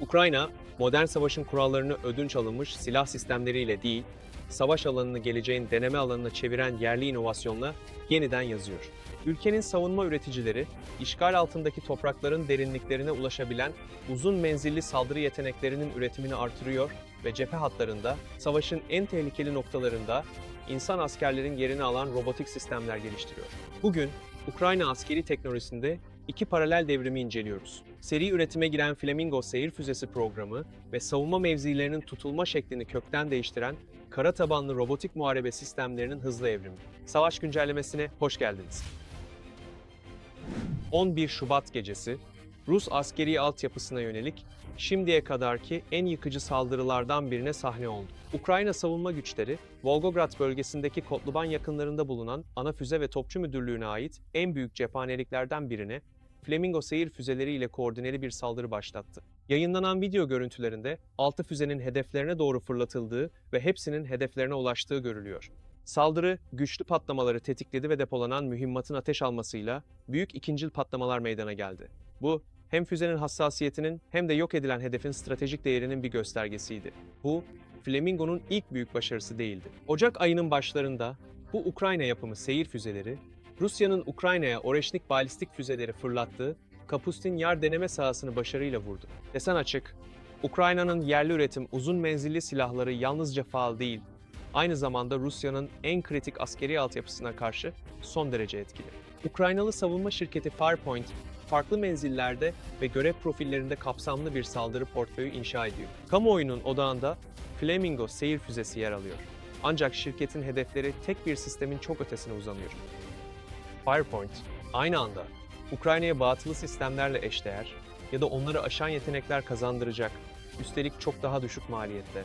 Ukrayna, modern savaşın kurallarını ödünç alınmış silah sistemleriyle değil, savaş alanını geleceğin deneme alanına çeviren yerli inovasyonla yeniden yazıyor. Ülkenin savunma üreticileri, işgal altındaki toprakların derinliklerine ulaşabilen uzun menzilli saldırı yeteneklerinin üretimini artırıyor ve cephe hatlarında, savaşın en tehlikeli noktalarında insan askerlerin yerini alan robotik sistemler geliştiriyor. Bugün Ukrayna askeri teknolojisinde iki paralel devrimi inceliyoruz. Seri üretime giren Flamingo seyir füzesi programı ve savunma mevzilerinin tutulma şeklini kökten değiştiren kara tabanlı robotik muharebe sistemlerinin hızlı evrimi. Savaş güncellemesine hoş geldiniz. 11 Şubat gecesi Rus askeri altyapısına yönelik şimdiye kadarki en yıkıcı saldırılardan birine sahne oldu. Ukrayna savunma güçleri, Volgograd bölgesindeki Kotluban yakınlarında bulunan ana füze ve topçu müdürlüğüne ait en büyük cephaneliklerden birine Flamingo seyir füzeleriyle koordineli bir saldırı başlattı. Yayınlanan video görüntülerinde 6 füzenin hedeflerine doğru fırlatıldığı ve hepsinin hedeflerine ulaştığı görülüyor. Saldırı, güçlü patlamaları tetikledi ve depolanan mühimmatın ateş almasıyla büyük ikincil patlamalar meydana geldi. Bu, hem füzenin hassasiyetinin hem de yok edilen hedefin stratejik değerinin bir göstergesiydi. Bu, Flamingo'nun ilk büyük başarısı değildi. Ocak ayının başlarında bu Ukrayna yapımı seyir füzeleri, Rusya'nın Ukrayna'ya Oreşnik balistik füzeleri fırlattığı Kapustin Yar deneme sahasını başarıyla vurdu. Desen açık, Ukrayna'nın yerli üretim uzun menzilli silahları yalnızca faal değil, aynı zamanda Rusya'nın en kritik askeri altyapısına karşı son derece etkili. Ukraynalı savunma şirketi Farpoint, farklı menzillerde ve görev profillerinde kapsamlı bir saldırı portföyü inşa ediyor. Kamuoyunun odağında Flamingo seyir füzesi yer alıyor. Ancak şirketin hedefleri tek bir sistemin çok ötesine uzanıyor. Firepoint, aynı anda Ukrayna'ya batılı sistemlerle eşdeğer ya da onları aşan yetenekler kazandıracak, üstelik çok daha düşük maliyette,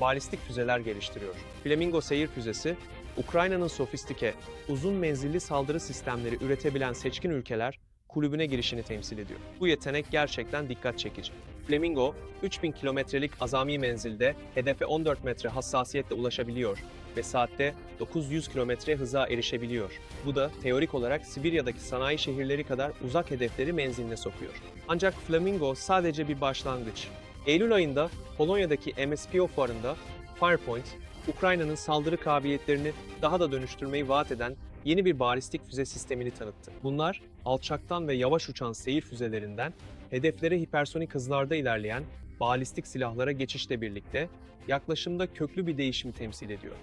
balistik füzeler geliştiriyor. Flamingo seyir füzesi, Ukrayna'nın sofistike, uzun menzilli saldırı sistemleri üretebilen seçkin ülkeler kulübüne girişini temsil ediyor. Bu yetenek gerçekten dikkat çekici. Flamingo, 3000 kilometrelik azami menzilde hedefe 14 metre hassasiyetle ulaşabiliyor ve saatte 900 kilometre hıza erişebiliyor. Bu da teorik olarak Sibirya'daki sanayi şehirleri kadar uzak hedefleri menziline sokuyor. Ancak Flamingo sadece bir başlangıç. Eylül ayında Polonya'daki MSPO fuarında Firepoint, Ukrayna'nın saldırı kabiliyetlerini daha da dönüştürmeyi vaat eden yeni bir balistik füze sistemini tanıttı. Bunlar alçaktan ve yavaş uçan seyir füzelerinden hedeflere hipersonik hızlarda ilerleyen balistik silahlara geçişle birlikte yaklaşımda köklü bir değişimi temsil ediyor.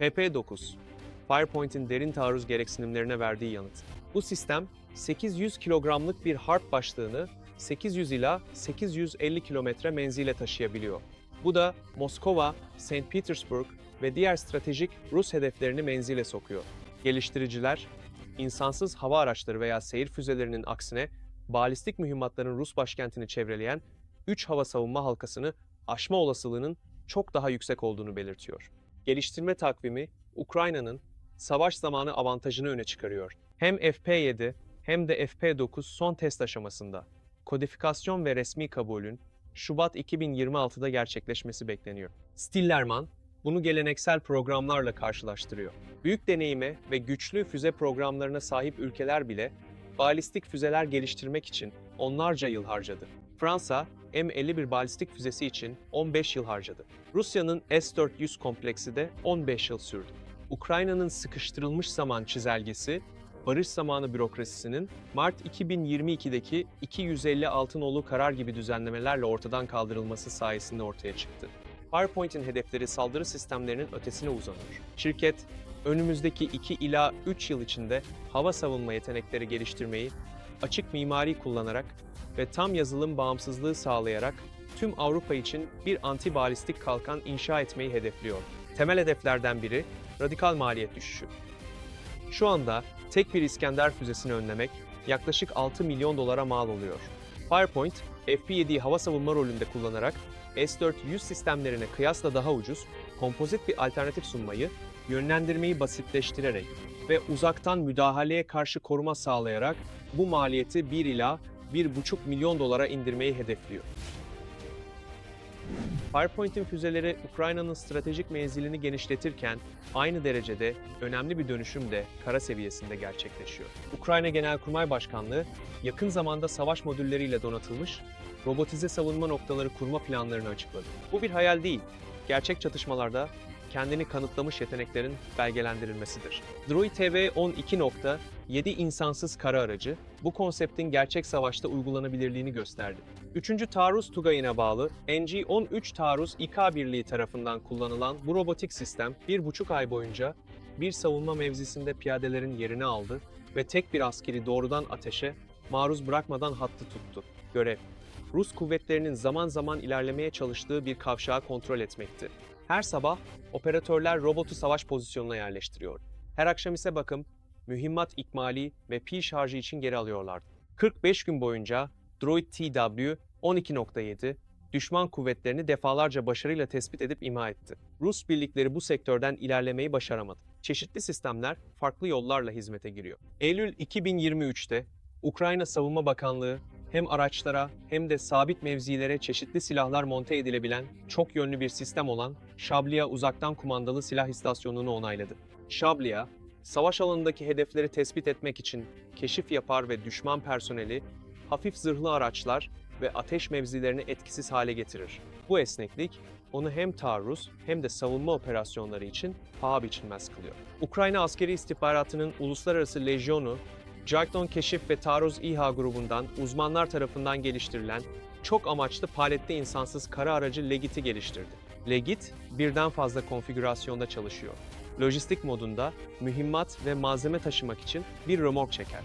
PP-9, Firepoint'in derin taarruz gereksinimlerine verdiği yanıt. Bu sistem 800 kilogramlık bir harp başlığını 800 ila 850 kilometre menzile taşıyabiliyor. Bu da Moskova, St. Petersburg ve diğer stratejik Rus hedeflerini menzile sokuyor. Geliştiriciler, insansız hava araçları veya seyir füzelerinin aksine balistik mühimmatların Rus başkentini çevreleyen 3 hava savunma halkasını aşma olasılığının çok daha yüksek olduğunu belirtiyor. Geliştirme takvimi Ukrayna'nın savaş zamanı avantajını öne çıkarıyor. Hem FP7 hem de FP9 son test aşamasında. Kodifikasyon ve resmi kabulün Şubat 2026'da gerçekleşmesi bekleniyor. Stillerman bunu geleneksel programlarla karşılaştırıyor. Büyük deneyime ve güçlü füze programlarına sahip ülkeler bile balistik füzeler geliştirmek için onlarca yıl harcadı. Fransa, M51 balistik füzesi için 15 yıl harcadı. Rusya'nın S-400 kompleksi de 15 yıl sürdü. Ukrayna'nın sıkıştırılmış zaman çizelgesi, barış zamanı bürokrasisinin Mart 2022'deki 256 nolu karar gibi düzenlemelerle ortadan kaldırılması sayesinde ortaya çıktı. Firepoint'in hedefleri saldırı sistemlerinin ötesine uzanıyor. Şirket, önümüzdeki 2 ila 3 yıl içinde hava savunma yetenekleri geliştirmeyi, açık mimari kullanarak ve tam yazılım bağımsızlığı sağlayarak tüm Avrupa için bir anti balistik kalkan inşa etmeyi hedefliyor. Temel hedeflerden biri radikal maliyet düşüşü. Şu anda tek bir İskender füzesini önlemek yaklaşık 6 milyon dolara mal oluyor. Firepoint, FP7'yi hava savunma rolünde kullanarak S-400 sistemlerine kıyasla daha ucuz, kompozit bir alternatif sunmayı, yönlendirmeyi basitleştirerek ve uzaktan müdahaleye karşı koruma sağlayarak bu maliyeti 1 ila 1,5 milyon dolara indirmeyi hedefliyor. Firepoint'in füzeleri Ukrayna'nın stratejik menzilini genişletirken aynı derecede önemli bir dönüşüm de kara seviyesinde gerçekleşiyor. Ukrayna Genelkurmay Başkanlığı yakın zamanda savaş modülleriyle donatılmış robotize savunma noktaları kurma planlarını açıkladı. Bu bir hayal değil, gerçek çatışmalarda kendini kanıtlamış yeteneklerin belgelendirilmesidir. Droid TV 12.7 insansız kara aracı bu konseptin gerçek savaşta uygulanabilirliğini gösterdi. 3. Taarruz Tugayı'na bağlı NG-13 Taarruz İK Birliği tarafından kullanılan bu robotik sistem bir buçuk ay boyunca bir savunma mevzisinde piyadelerin yerini aldı ve tek bir askeri doğrudan ateşe maruz bırakmadan hattı tuttu. Görev, Rus kuvvetlerinin zaman zaman ilerlemeye çalıştığı bir kavşağı kontrol etmekti. Her sabah operatörler robotu savaş pozisyonuna yerleştiriyor. Her akşam ise bakım, mühimmat ikmali ve pil şarjı için geri alıyorlardı. 45 gün boyunca Droid TW 12.7 düşman kuvvetlerini defalarca başarıyla tespit edip imha etti. Rus birlikleri bu sektörden ilerlemeyi başaramadı. Çeşitli sistemler farklı yollarla hizmete giriyor. Eylül 2023'te Ukrayna Savunma Bakanlığı hem araçlara hem de sabit mevzilere çeşitli silahlar monte edilebilen çok yönlü bir sistem olan Şabliya uzaktan kumandalı silah istasyonunu onayladı. Şabliya, savaş alanındaki hedefleri tespit etmek için keşif yapar ve düşman personeli, hafif zırhlı araçlar ve ateş mevzilerini etkisiz hale getirir. Bu esneklik onu hem taarruz hem de savunma operasyonları için paha biçilmez kılıyor. Ukrayna askeri istihbaratının uluslararası lejyonu Jarkton Keşif ve Taarruz İHA grubundan uzmanlar tarafından geliştirilen çok amaçlı paletli insansız kara aracı Legit'i geliştirdi. Legit, birden fazla konfigürasyonda çalışıyor. Lojistik modunda mühimmat ve malzeme taşımak için bir römork çeker.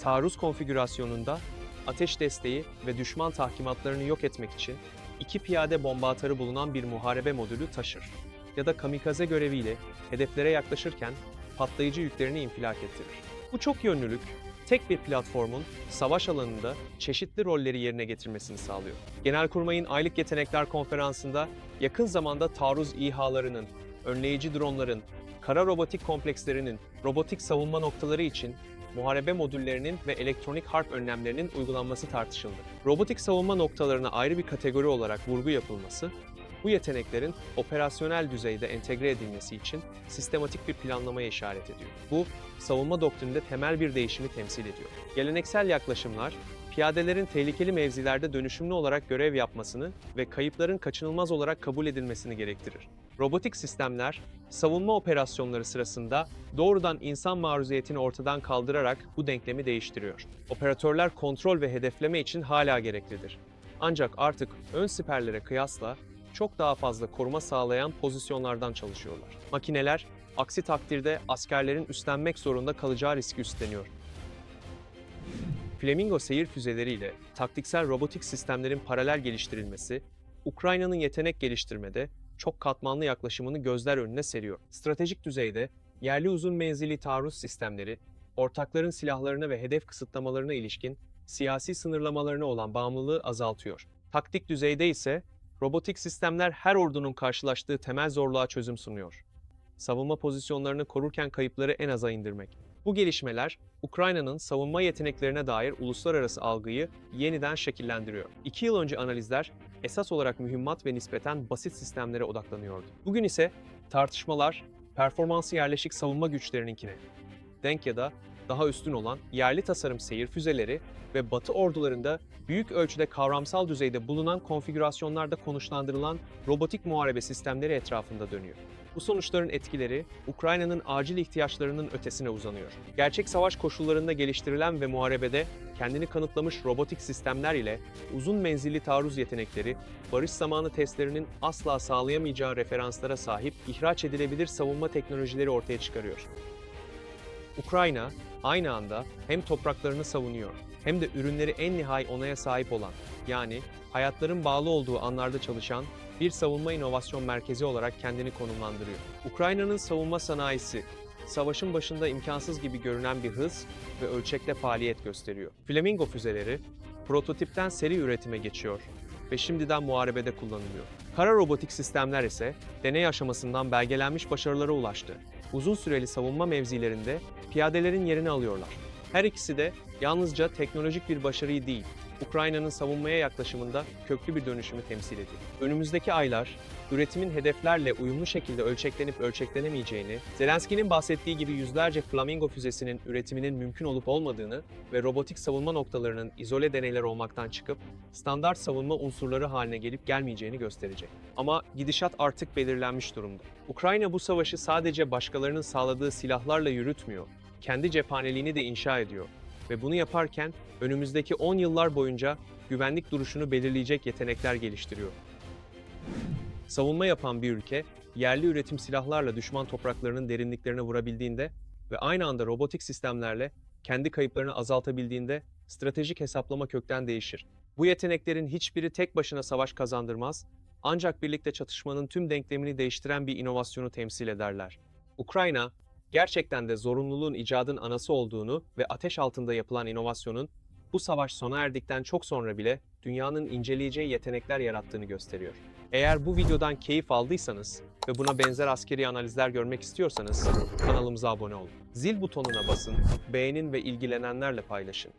Taarruz konfigürasyonunda ateş desteği ve düşman tahkimatlarını yok etmek için iki piyade bomba atarı bulunan bir muharebe modülü taşır. Ya da kamikaze göreviyle hedeflere yaklaşırken patlayıcı yüklerini infilak ettirir. Bu çok yönlülük, tek bir platformun savaş alanında çeşitli rolleri yerine getirmesini sağlıyor. Genelkurmay'ın Aylık Yetenekler Konferansı'nda yakın zamanda taarruz İHA'larının, önleyici dronların, kara robotik komplekslerinin, robotik savunma noktaları için muharebe modüllerinin ve elektronik harp önlemlerinin uygulanması tartışıldı. Robotik savunma noktalarına ayrı bir kategori olarak vurgu yapılması, bu yeteneklerin operasyonel düzeyde entegre edilmesi için sistematik bir planlamaya işaret ediyor. Bu, savunma doktrininde temel bir değişimi temsil ediyor. Geleneksel yaklaşımlar, piyadelerin tehlikeli mevzilerde dönüşümlü olarak görev yapmasını ve kayıpların kaçınılmaz olarak kabul edilmesini gerektirir. Robotik sistemler, savunma operasyonları sırasında doğrudan insan maruziyetini ortadan kaldırarak bu denklemi değiştiriyor. Operatörler kontrol ve hedefleme için hala gereklidir. Ancak artık ön siperlere kıyasla çok daha fazla koruma sağlayan pozisyonlardan çalışıyorlar. Makineler, aksi takdirde askerlerin üstlenmek zorunda kalacağı riski üstleniyor. Flamingo seyir füzeleriyle taktiksel robotik sistemlerin paralel geliştirilmesi, Ukrayna'nın yetenek geliştirmede çok katmanlı yaklaşımını gözler önüne seriyor. Stratejik düzeyde yerli uzun menzilli taarruz sistemleri, ortakların silahlarına ve hedef kısıtlamalarına ilişkin siyasi sınırlamalarına olan bağımlılığı azaltıyor. Taktik düzeyde ise robotik sistemler her ordunun karşılaştığı temel zorluğa çözüm sunuyor. Savunma pozisyonlarını korurken kayıpları en aza indirmek. Bu gelişmeler Ukrayna'nın savunma yeteneklerine dair uluslararası algıyı yeniden şekillendiriyor. İki yıl önce analizler esas olarak mühimmat ve nispeten basit sistemlere odaklanıyordu. Bugün ise tartışmalar performansı yerleşik savunma güçlerininkine denk ya da daha üstün olan yerli tasarım seyir füzeleri ve Batı ordularında büyük ölçüde kavramsal düzeyde bulunan konfigürasyonlarda konuşlandırılan robotik muharebe sistemleri etrafında dönüyor. Bu sonuçların etkileri Ukrayna'nın acil ihtiyaçlarının ötesine uzanıyor. Gerçek savaş koşullarında geliştirilen ve muharebede kendini kanıtlamış robotik sistemler ile uzun menzilli taarruz yetenekleri, barış zamanı testlerinin asla sağlayamayacağı referanslara sahip ihraç edilebilir savunma teknolojileri ortaya çıkarıyor. Ukrayna aynı anda hem topraklarını savunuyor hem de ürünleri en nihai onaya sahip olan yani hayatların bağlı olduğu anlarda çalışan bir savunma inovasyon merkezi olarak kendini konumlandırıyor. Ukrayna'nın savunma sanayisi savaşın başında imkansız gibi görünen bir hız ve ölçekte faaliyet gösteriyor. Flamingo füzeleri prototipten seri üretime geçiyor ve şimdiden muharebede kullanılıyor. Kara robotik sistemler ise deney aşamasından belgelenmiş başarılara ulaştı. Uzun süreli savunma mevzilerinde piyadelerin yerini alıyorlar. Her ikisi de yalnızca teknolojik bir başarıyı değil, Ukrayna'nın savunmaya yaklaşımında köklü bir dönüşümü temsil ediyor. Önümüzdeki aylar, üretimin hedeflerle uyumlu şekilde ölçeklenip ölçeklenemeyeceğini, Zelenski'nin bahsettiği gibi yüzlerce Flamingo füzesinin üretiminin mümkün olup olmadığını ve robotik savunma noktalarının izole deneyler olmaktan çıkıp standart savunma unsurları haline gelip gelmeyeceğini gösterecek. Ama gidişat artık belirlenmiş durumda. Ukrayna bu savaşı sadece başkalarının sağladığı silahlarla yürütmüyor, kendi cephaneliğini de inşa ediyor ve bunu yaparken önümüzdeki 10 yıllar boyunca güvenlik duruşunu belirleyecek yetenekler geliştiriyor. Savunma yapan bir ülke, yerli üretim silahlarla düşman topraklarının derinliklerine vurabildiğinde ve aynı anda robotik sistemlerle kendi kayıplarını azaltabildiğinde stratejik hesaplama kökten değişir. Bu yeteneklerin hiçbiri tek başına savaş kazandırmaz, ancak birlikte çatışmanın tüm denklemini değiştiren bir inovasyonu temsil ederler. Ukrayna, gerçekten de zorunluluğun icadın anası olduğunu ve ateş altında yapılan inovasyonun bu savaş sona erdikten çok sonra bile dünyanın inceleyeceği yetenekler yarattığını gösteriyor. Eğer bu videodan keyif aldıysanız ve buna benzer askeri analizler görmek istiyorsanız kanalımıza abone olun. Zil butonuna basın, beğenin ve ilgilenenlerle paylaşın.